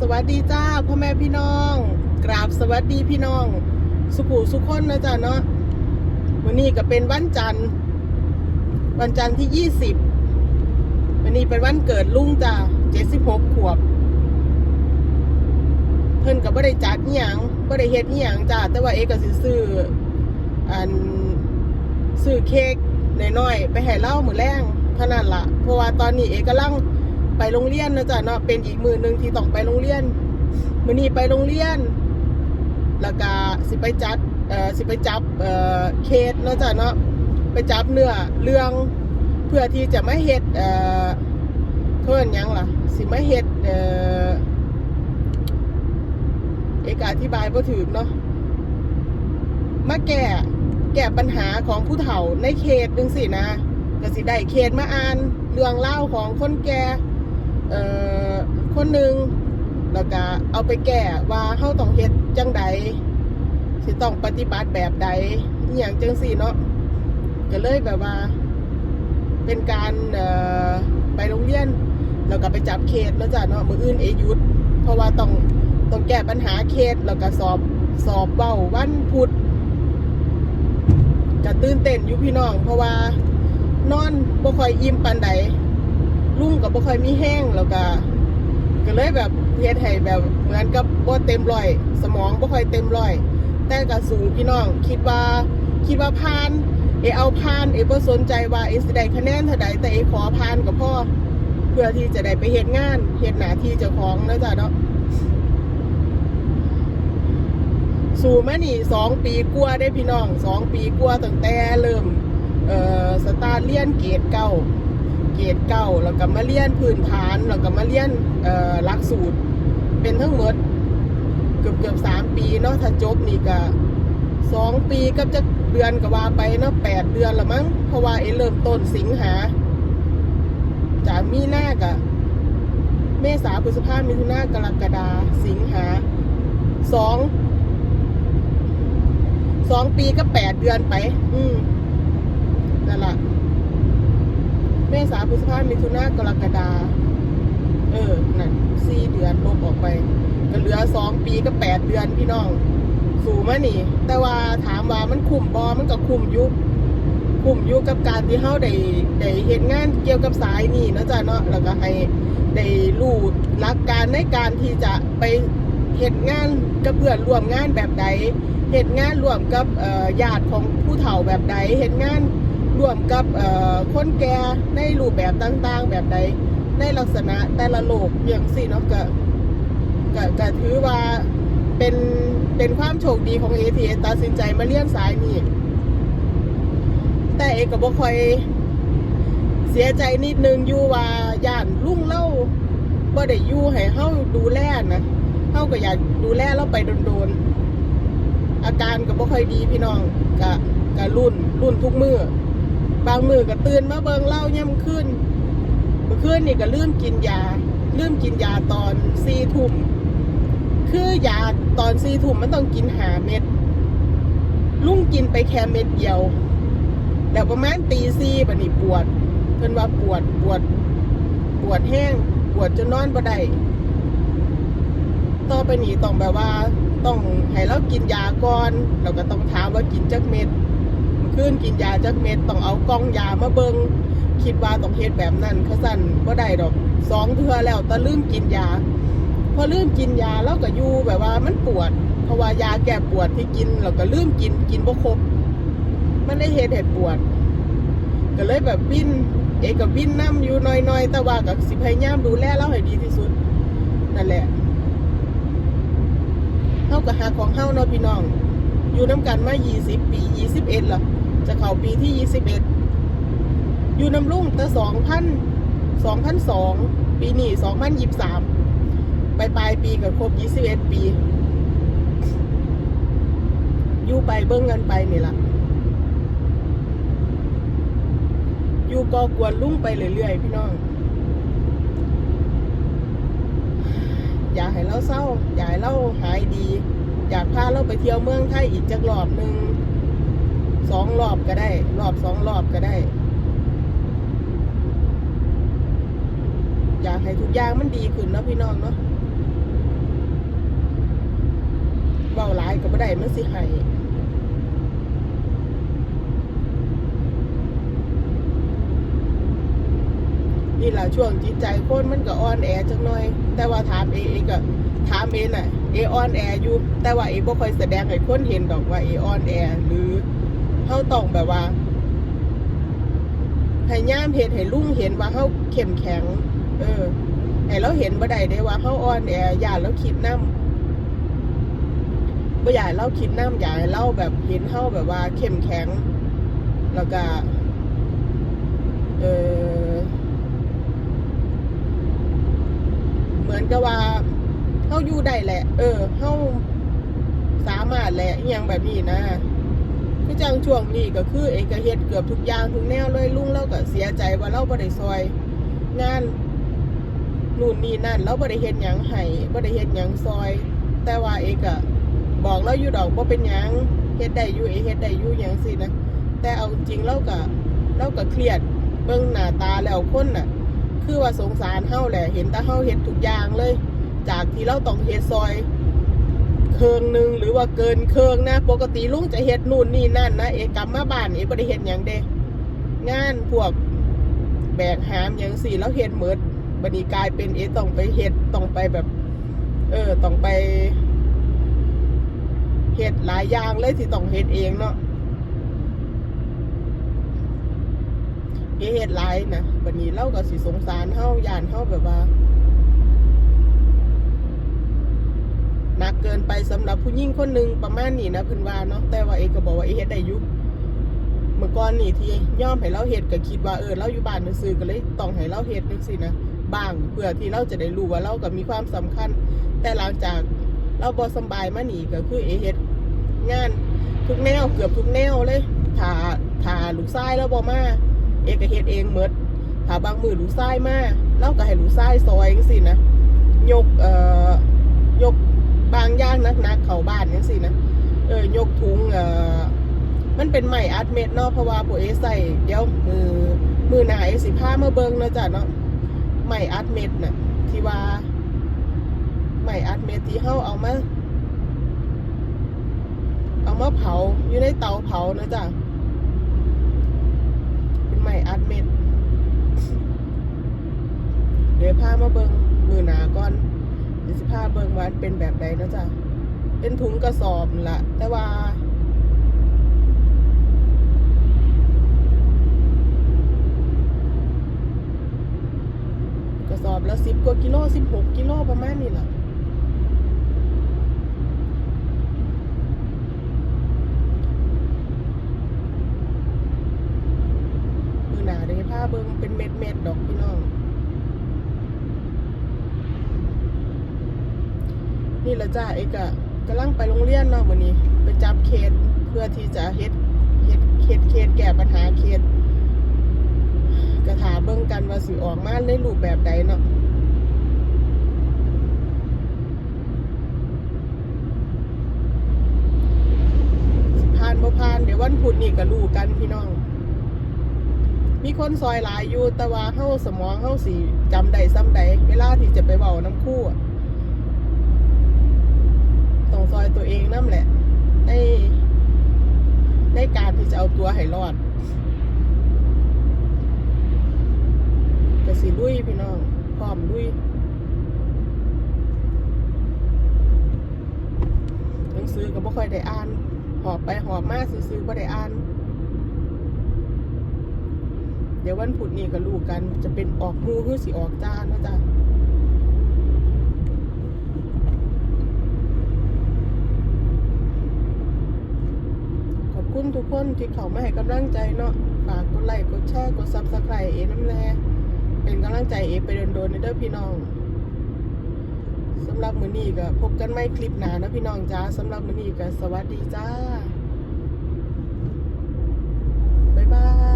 สวัสดีจ้าพ่อแม่พี่น้อง กราบสวัสดีพี่น้อง สุขุสุขคนนะจ๊ะเนาะวันนี้ก็เป็นวันจันทร์ วันจันทร์ที่ยี่สิบวันนี้เป็นวันเกิดลุงจ้าเจ็ดสิบหกขวบ เพิ่นก็บ่ได้จัดอีหยังบ่ได้เฮ็ดอีหยังจ้าแต่ว่าเอกก็สิซื้ออันซื้อเค้กน้อยๆไปให้เล่ามือแรงเท่านั้นล่ะเพราะว่าตอนนี้เอกกำลัง ไปโรงเรียนนะจ๊ะเนาะเป็นอีกมือหนึ่งที่ต้องไปโรงเรียนมือนี้ไปโรงเรียน แล้วก็สิไปจัดเอ่อสิไปจับเอ่อเคสนะจ๊ะเนาะไปจับเนื้อเรื่องเพื่อที่จะไม่เฮ็ดเอ่อเพิ่นยังล่ะ สิไม่เฮ็ดเอ่อเอกอธิบายบ่ถูกเนาะมาแก้แก้ปัญหาของผู้เฒ่าในเขตจังซี่นะก็สิได้เขตมาอ่าน เรื่องเล่าของคนแก่ เอ่อคนหนึ่งแล้วก็เอาไปแก้ว่าเฮาต้องเฮ็ดจังใดสิต้องปฏิบัติแบบใดอหย่างจังสี่เนาะก็เลยแบบว่า เป็นการเอ่อไปโรงเรียนแล้วก็ไปจับเคสแล้วจ้ะเนาะมืออื่นเอยุดเพราะว่าต้องต้องแก้ปัญหาเคสแล้วก็สอบสอบเบ้าวันพุธก็ตื่นเต้นอยู่พี่น้อง เพราะว่านอนบ่ค่อยอิ่มปานใด ลุ่งก็บ่ค่อยมีแห้งแล้วก็ก็เลยแบบเฮ็ดให้แบบเหมือนกับบ่เต็มร้อย สมองบ่ค่อยเต็มร้อย แต่ก็สูงพี่น้อง คิดว่าคิดว่าผ่านเอเอาผ่านเอบ่สนใจว่าเอสิได้คะแนนเท่าใดแต่เอขอผ่านก็พอเพื่อที่จะได้ไปเฮ็ดงานเฮ็ดหน้าที่เจ้าของนะจ๊ะเนาะสู่มานี่สองปีกว่าได้พี่น้องสองปีกว่าตั้งแต่เริ่มเอ่อสตาร์เรียนเกรดเก้า เกรดเก้าแล้วก็มาเรียนพื้นฐานแล้วก็มาเรียนเอ่อหลักสูตร เป็นทั้งหมดเกือบเกือบสามปีเนาะถ้าจบนี่ก็สองปีกับจะเดือนก็ว่าไปเนาะแปดเดือนละมั้งเพราะว่าเอเริ่มต้นสิงหาจากมีหน้ากะเมษาพฤษภามิถุนากรกฎาสิงหาสองสองปีก็แปดเดือนไป อืมนั่นแหละ เมษาพฤษภามิถุนากรกฎาเออ นั่นสี่เดือนลบออกไปก็เหลือสองปีก็แปดเดือนพี่น้อง สู่มานี่ แต่ว่าถามว่ามันคุ้มบอมันก็คุ้มยุคุ้มยุกับการที่เฮาได้ได้เฮ็ดงานเกี่ยวกับสายนี่นะจ๊ะเนาะแล้วก็ให้ได้รู้หลักการในการที่จะไปเฮ็ดงานกับเพื่อนร่วมงานแบบใดเฮ็ดงานร่วมกับเอ่อญาติของผู้เฒ่าแบบใดเฮ็ดงาน ร่วมกับคนแก่ในรูปแบบต่างๆ แบบใดในลักษณะแต่ละโลกอย่างสี่เนาะก็ก็ก็ถือว่าเป็นเป็นความโชคดีของเอทีตัดสินใจมาเรียนสายนี้แต่เอกก็บ่ค่อยเสียใจนิดนึงอยู่ว่าย่านลุงเล่าบ่ได้อยู่ให้เฮาดูแลนะเฮาก็อยากดูแลเราไปโดนๆอาการก็บ่ค่อยดีพี่น้องก็ก็รุ่นรุ่นทุกมือ บางมือก็ตื่นมาเบิงเล้าย่ำขึ้นเมื่อคืนนี่ก็ลืมกินยาลืมกินยาตอนสี่ทุ่มคือยาตอนสี่ทุ่มมันต้องกินหาเม็ดลุงกินไปแค่เม็ดเดียวแล้วประมาณตีสี่บัดนี้ปวด เพิ่นว่าปวดปวด ปวดแห้ง ปวดจนนอนบ่ได้ต่อไปนี้ต้องแบบว่า ต้องให้เรากินยาก่อนแล้วก็ต้องถามว่ากินจักเม็ด ขึ้นกินยาจักเม็ดต้องเอากล้องยามาเบิงคิดว่าต้องเฮ็ดแบบนั้นเขาสั่นก็ได้ดอกสองเทื่อแล้วต่ลืมกินยา พอลืมกินยาแล้วก็อยู่แบบว่ามันปวด เพราะว่ายาแก้ปวดที่กินเราก็ลืมกินกินบ่ครบมันได้เฮ็ดให้ปวด ก็เลยแบบวินเอกกับวินน้ำอยู่น้อยๆแต่ว่ากับสิพยายามดูแลเราให้ดีที่สุดนั่นแหละเฮากับหาของเฮาเนาะพี่น้อง อยู่น้ำกันมา 20 ปี 21เหรอ จะเข้าปีที่ 21 อยู่น้ำลุ่งแต่2,000 2002 ปีนี้2023 ไปปลายปีกับครบ 21 ปี อยู่ไปเบิ้งกันไปนี่ละอยู่กอกวนลุ่งไปเรื่อยๆ พี่น้อง อยากให้เราเศร้า อยากให้เราหายดี อยากพาเราไปเที่ยวเมืองไทยอีกจักรอบหนึ่ง สองรอบก็ได้ รอบสองรอบก็ได้ อยากให้ทุกอย่างมันดีขึ้นนะพี่น้องเนาะเว้าหลายก็บ่ได้มันสิให้นี่แหละช่วงจิตใจคนมันก็อ่อนแอจังหน่อย แต่ว่าถามเอเอก็ถามเอน่ะเออ่อนแออยู่แต่ว่าเอบ่ค่อยแสดงให้คนเห็นดอกว่าเออ่อนแอหรือ เฮาต้องแบบว่าให้ย่ามเห็นให้ลุงเห็นว่าเฮาเข้มแข็ง เออให้เราเห็นบ่ได้ได้ว่าเฮาอ่อนแออย่าเราคิดนำบ่อยากให้เราคิดนำอยากให้เราแบบเห็นเฮาแบบว่าเข้มแข็ง แล้วก็เออเหมือนกับว่าเฮาอยู่ได้แหละ เออเฮาสามารถแหละอหยังแบบนี้นะ คือจังช่วงนี้ก็คือเอกเฮ็ดเกือบทุกอย่างทุกแนวเลยลุงเราก็เสียใจว่าเราบ่ได้ซอยงานนู่นนี่นั่นเราบ่ได้เฮ็ดหยังให้บ่ได้เฮ็ดหยังซอย แต่ว่าเอกอะบอกเราอยู่ดอกบ่เป็นหยังเฮ็ดได้อยู่เอกเฮ็ดได้อยู่หยังสินะแต่เอาจริงเราก็เราก็เครียดเบิ่งหน้าตาแล้วคนน่ะ คือว่าสงสารเฮาแหละเห็นแต่เฮาเฮ็ดทุกอย่างเลย จากที่เราต้องเฮ็ดซอย เคืองหนึ่งหรือว่าเกินเคืองนะ ปกติลุงจะเฮ็ดนู่นนี่นั่นนะเอกกลับมาบ้านเอกบ่ได้เฮ็ดหยังเด้งานพวกแบกหามหยังสี่แล้วเฮ็ดหมดบัดนี้กลายเป็นเอกต้องไปเฮ็ดต้องไปแบบ เออต้องไปเฮ็ดหลายอย่างเลยที่ต้องเฮ็ดเองเนาะเอเฮ็ดหลายนะบัดนี้เราก็สิสงสารเฮาย่านเฮาแบบว่าหนักเกินไป สำหรับผู้หญิงคนหนึ่งประมาณนี้นะเพิ่นว่าเนาะแต่ว่าเอกก็บอกว่าเอเฮ็ดได้อยู่เมื่อก่อนนี่ที่ย่อมให้เราเฮ็ดก็คิดว่าเออเราอยู่บ้านซื่อก็เลยต้องให้เราเฮ็ดจังซี่นะบ้างเพื่อที่เราจะได้รู้ว่าเราก็มีความสำคัญ แต่หลังจากเราบ่สบายมานี่ก็คือเอเฮ็ดงานทุกแนวเกือบทุกแนวเลยถ้าถ้าลูกชายเราบ่มาเอกก็เฮ็ดเองเมดถ้าบางมือลูกชายมาเราก็ให้ลูกชายซอยจังซี่นะยกเอ่อยก บางอย่างหนักๆเขาบ้านจังซี่นะเออยกถุงเอ่อมันเป็นไม้อัดเม็ดเนาะเพราะว่าพวกเอใส่เดี๋ยวมือมือหนาเอสิผ้ามาเบิงเนาะจ้ะเนาะไม้อัดเม็ดน่ะที่ว่าไม้อัดเมดที่เฮาเอามาเอามาเผาอยู่ในเตาเผานะจ้ะเป็นใหม่อัดเม็ดเดี๋ยวพามาเบิงมือหนาก่อน เดี๋ยวสิพาเบิงว่ามันเป็นแบบใดเนาะจ๊ะเป็นถุงกระสอบละแต่ว่ากระสอบละสิบกว่ากิโลสิบหกกิโลประมาณนี้แหละมือหนาเดยผ้าเบิงเป็นเม็ดเม็ดๆดอกพี่น้อง นี่แหละจ้าเอกะกำลังไปโรงเรียนเนาะวันนี้ ไปจับเคสเพื่อที่จะเฮ็ดเฮ็ดเคสเคสแก้ปัญหาเคสกระถาเบิ่งกันว่าสิออกมาในรูปแบบใดเนาะผ่านบ่ผ่านเดี๋ยววันพุธนี่ก็รู้กันพี่น้อง มีคนซอยหลายอยู่แต่ว่าเฮาสมองเฮาสิจำได้ซ้ำใดเวลาที่จะไปเว้าน้ำคู่อะ ต้องซอยตัวเองนั่นแหละ ในในการที่จะเอาตัวให้รอดก็สิลุยพี่น้องพร้อมลุยหนังสือก็บ่ค่อยได้อ่าน หอบไปหอบมาซื้อๆบ่ได้อ่านเดี๋ยววันพุธนี้ก็รู้กันจะเป็นออกมูหรือสิออกจานนะจ๊ะ ทุกคนที่เขามาให้กำลังใจเนาะฝากกดไลค์กดแชร์กดซับสไครต์เอน้ำแร่เป็นกำลังใจเอไปโดนๆในเด้อพี่น้องสำหรับมือนี้ก็พบกันไม่คลิปหนานะพี่น้องจ้าสำหรับมือนี้ก็สวัสดีจ้าบ๊ายบาย